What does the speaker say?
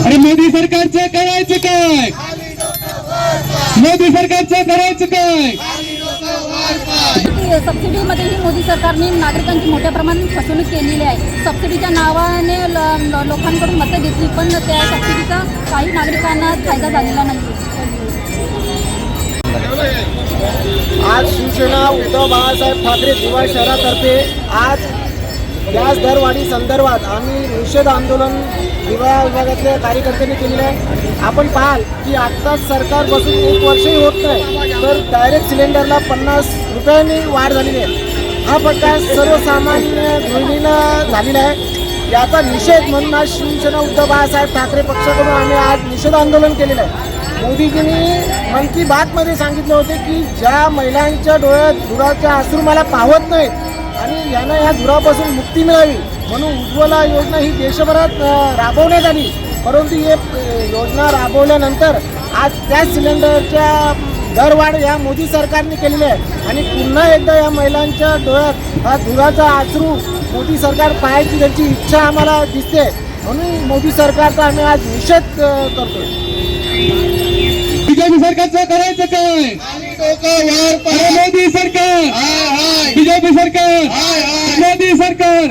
मोदी सरकारचं करायचं काय? मोदी सरकारचं करायचं काय? सबसिडीमध्येही मोदी सरकारने नागरिकांची मोठ्या प्रमाणात फसवणूक केलेली आहे. सबसिडीच्या नावाने लोकांकडून मतं घेतली पण त्या सबसिडीचा काही नागरिकांना फायदा झालेला नाही. आज शिवसेना उद्धव बाळासाहेब ठाकरे दिवा शहरातर्फे आज गॅस दरवाढी संदर्भात आम्ही निषेध आंदोलन दिवा विभागातल्या कार्यकर्त्यांनी केलेलं आहे. आपण पाहाल की आत्ताच सरकार बसून एक वर्षही होत नाही तर डायरेक्ट सिलेंडरला पन्नास रुपयांनी वाढ झालेली आहे. हा फटका सर्वसामान्य गृहिणीला झालेला आहे. याचा निषेध म्हणून आज शिवसेना उद्धव बाळासाहेब ठाकरे पक्षाकडून आम्ही आज निषेध आंदोलन केलेलं आहे. मोदीजींनी मन की बातमध्ये सांगितले होते की ज्या महिलांच्या डोळ्यात धुराच्या आश्रू मला पावत नाहीत आणि यांना या धुरापासून मुक्ती मिळावी म्हणून उज्ज्वला योजना ही देशभरात राबवण्यात आली. परंतु हे योजना राबवल्यानंतर आज त्या सिलेंडरच्या दरवाढ या मोदी सरकारने केलेली आहे. आणि पुन्हा एकदा या महिलांच्या डोळ्यात हा धुराचा अश्रू मोदी सरकार पाहायची त्यांची इच्छा आम्हाला दिसते. म्हणून मोदी सरकारचा आम्ही आज निषेध अ, करतोय. बीजेपी सरकारचं करायचं काय? मोदी सरकार. बीजेपी सरकार मोदी सरकार.